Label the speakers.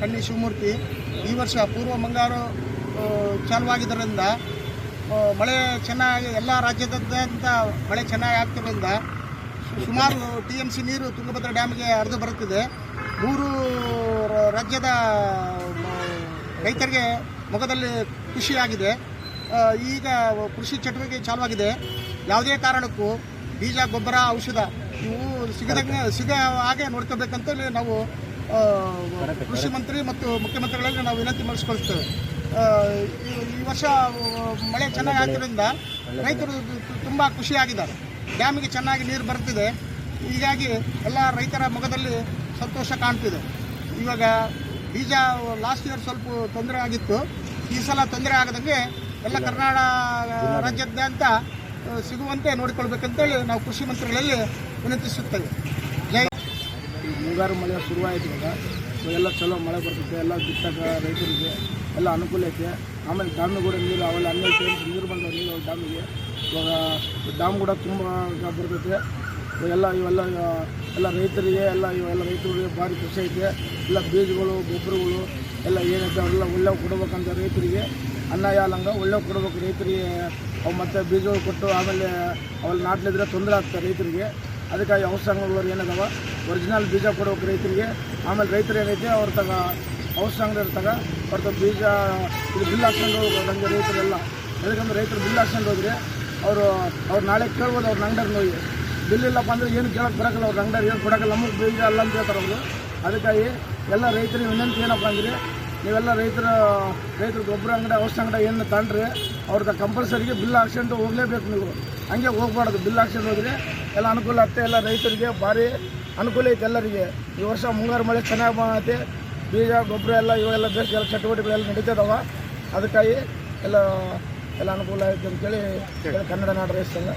Speaker 1: ಕಣ್ಣಿ ಶಿವಮೂರ್ತಿ ಈ ವರ್ಷ ಪೂರ್ವ ಮುಂಗಾರು ಚಾಲು ಚಾಲುವಾಗಿದ್ದರಿಂದ ಮಳೆ ಚೆನ್ನಾಗಿ ಎಲ್ಲ ರಾಜ್ಯದಾದ್ಯಂತ ಮಳೆ ಚೆನ್ನಾಗಿ ಆಗ್ತಿರೋದ್ರಿಂದ ಸುಮಾರು ಟಿ ಎಂ ಸಿ ನೀರು ತುಂಗಭದ್ರಾ ಡ್ಯಾಮ್ಗೆ ಹರಿದು ಬರುತ್ತಿದೆ. ಮೂರು ರಾಜ್ಯದ ರೈತರಿಗೆ ಮೊಗದಲ್ಲಿ ಖುಷಿಯಾಗಿದೆ. ಈಗ ಕೃಷಿ ಚಟುವಟಿಕೆ ಚಾಲುವಾಗಿದೆ. ಯಾವುದೇ ಕಾರಣಕ್ಕೂ ಬೀಜ, ಗೊಬ್ಬರ, ಔಷಧ ಇವು ಸಿಗದಂಗೆ, ಸಿಗ ಹಾಗೆ ನೋಡ್ಕೋಬೇಕಂತೇಳಿ ನಾವು ಕೃಷಿ ಮಂತ್ರಿ ಮತ್ತು ಮುಖ್ಯಮಂತ್ರಿಗಳಲ್ಲಿ ನಾವು ವಿನಂತಿ ಮಾಡಿಸ್ಕೊಳ್ತೇವೆ. ಈ- ವರ್ಷ ಮಳೆ ಚೆನ್ನಾಗಿ ಆಗಿರೋದ್ರಿಂದ ರೈತರು ತುಂಬ ಖುಷಿಯಾಗಿದ್ದಾರೆ. ಡ್ಯಾಮಿಗೆ ಚೆನ್ನಾಗಿ ನೀರು ಬರ್ತಿದೆ. ಹೀಗಾಗಿ ಎಲ್ಲ ರೈತರ ಮುಖದಲ್ಲಿ ಸಂತೋಷ ಕಾಣ್ತಿದೆ. ಇವಾಗ ಬೀಜ ಲಾಸ್ಟ್ ಇಯರ್ ಸ್ವಲ್ಪ ತೊಂದರೆ ಆಗಿತ್ತು. ಈ ಸಲ ತೊಂದರೆ ಆಗದಂಗೆ ಎಲ್ಲ ಕರ್ನಾಟಕ ರಾಜ್ಯಾದ್ಯಂತ ಅಂತ ಸಿಗುವಂತೆ ನೋಡಿಕೊಳ್ಬೇಕಂತೇಳಿ ನಾವು ಕೃಷಿ ಮಂತ್ರಿಗಳಲ್ಲಿ ವಿನಂತಿಸುತ್ತೇವೆ.
Speaker 2: ಮುಂಗಾರು ಮಳೆ ಶುರುವಾಯಿತು ಸೊ, ಎಲ್ಲ ಚಲೋ ಮಳೆ ಬರ್ತೈತೆ ಎಲ್ಲ ಬಿತ್ತಕ್ಕೆ ರೈತರಿಗೆ ಎಲ್ಲ ಅನುಕೂಲ ಐತೆ. ಆಮೇಲೆ ಡ್ಯಾಮಿಗೆ ಕೂಡ ನೀರು, ಅವೆಲ್ಲ ಹನ್ನೆರಡು ಟಿ ನೀರು ಬಂದವು, ನೀರು ಡ್ಯಾಮಿಗೆ. ಇವಾಗ ಡ್ಯಾಮ್ ಕೂಡ ತುಂಬ ಬರ್ತೈತೆ. ಇವೆಲ್ಲ ಇವೆಲ್ಲ, ಎಲ್ಲ ರೈತರಿಗೆ, ಎಲ್ಲ ಇವೆಲ್ಲ ರೈತರಿಗೆ ಭಾರಿ ಖುಷಿ ಐತೆ. ಎಲ್ಲ ಬೀಜಗಳು, ಗೊಬ್ಬರಗಳು ಎಲ್ಲ ಏನೈತೆ ಅವೆಲ್ಲ ಒಳ್ಳೆ ಕೊಡ್ಬೇಕಂತ ರೈತರಿಗೆ ಅನ್ನ, ಯಾಲಂಗ ಒಳ್ಳೆ ಕೊಡ್ಬೇಕು ರೈತರಿಗೆ. ಅವು ಮತ್ತೆ ಬೀಜಗಳು ಕೊಟ್ಟು ಆಮೇಲೆ ಅವೆಲ್ಲ ನಾಟ್ಲಿದ್ರೆ ತೊಂದರೆ ಆಗ್ತದೆ ರೈತರಿಗೆ. ಅದಕ್ಕಾಗಿ ಔಷಧಗಳು ಏನದಾವ? ಒರಿಜಿನಲ್ ಬೀಜ ಕೊಡ್ಬೇಕು ರೈತರಿಗೆ, ಆಮೇಲೆ ರೈತರು ಏನೈತೆ, ಅವ್ರ ತಗ ಔಷಧ ತಗ ಅವ್ರ ಬೀಜ ಇದು ಬಿಲ್ ಹಾಕ್ಕೊಂಡು ಹೋಗ್ಬೇಕು ರೈತರೆಲ್ಲ. ಯಾಕಂದ್ರೆ ರೈತರು ಬಿಲ್ ಹಾಕ್ಸ್ಕೊಂಡು ಹೋದ್ರೆ ಅವರು, ಅವ್ರು ನಾಳೆ ಕೇಳ್ಬೋದು ಅವ್ರ ನಂಗರ್ ನೋಯಿ ಬಿಲ್ ಇಲ್ಲಪ್ಪ ಅಂದ್ರೆ ಏನು ಕೇಳಕ್ಕೆ ಬರೋಕ್ಕಲ್ಲ ಅವ್ರು ನಂಗರ್ ಏನು ಕೊಡೋಕ್ಕಲ್ಲ ನಮಗೆ ಬೀಜ ಅಲ್ಲ ಅಂತ ಹೇಳ್ತಾರೆ ಅವರು. ಅದಕ್ಕಾಗಿ ಎಲ್ಲ ರೈತರಿಗೆ ವಿನಂತಿ ಏನಪ್ಪ ಅಂದರೆ, ನೀವೆಲ್ಲ ರೈತರ ರೈತರ ಗೊಬ್ಬರ ಅಂಗಡಿ, ಔಷಧ ಅಂಗಡಿ ಏನು ತಗೊಂಡ್ರೆ ಅವ್ರದ್ದು ಕಂಪಲ್ಸರಿಗೆ ಬಿಲ್ ಹಾಕ್ಸ್ಕೊಂಡು ಹೋಗಲೇಬೇಕು ನೀವು. ಹಂಗೆ ಹೋಗ್ಬಾರ್ದು. ಬಿಲ್ ಹಾಕ್ಸೋದು ಹೋದ್ರೆ ಎಲ್ಲ ಅನುಕೂಲ ಆಗ್ತದೆ. ಎಲ್ಲ ರೈತರಿಗೆ ಭಾರಿ ಅನುಕೂಲ ಐತೆ ಎಲ್ಲರಿಗೆ. ಈ ವರ್ಷ ಮುಂಗಾರು ಮಳೆ ಚೆನ್ನಾಗಿ ಬಂದೈತೆ ಬೀಜ ಗೊಬ್ಬರ ಎಲ್ಲ ಇವೆಲ್ಲ ಬೇಸ್ ಎಲ್ಲ ಚಟುವಟಿಕೆಗಳೆಲ್ಲ ನಡೀತದವ. ಅದಕ್ಕಾಗಿ ಎಲ್ಲ ಎಲ್ಲ ಅನುಕೂಲ ಐತೆ ಅಂತೇಳಿ ಕನ್ನಡ ನಾಡು ರೈತ ಸಂಘ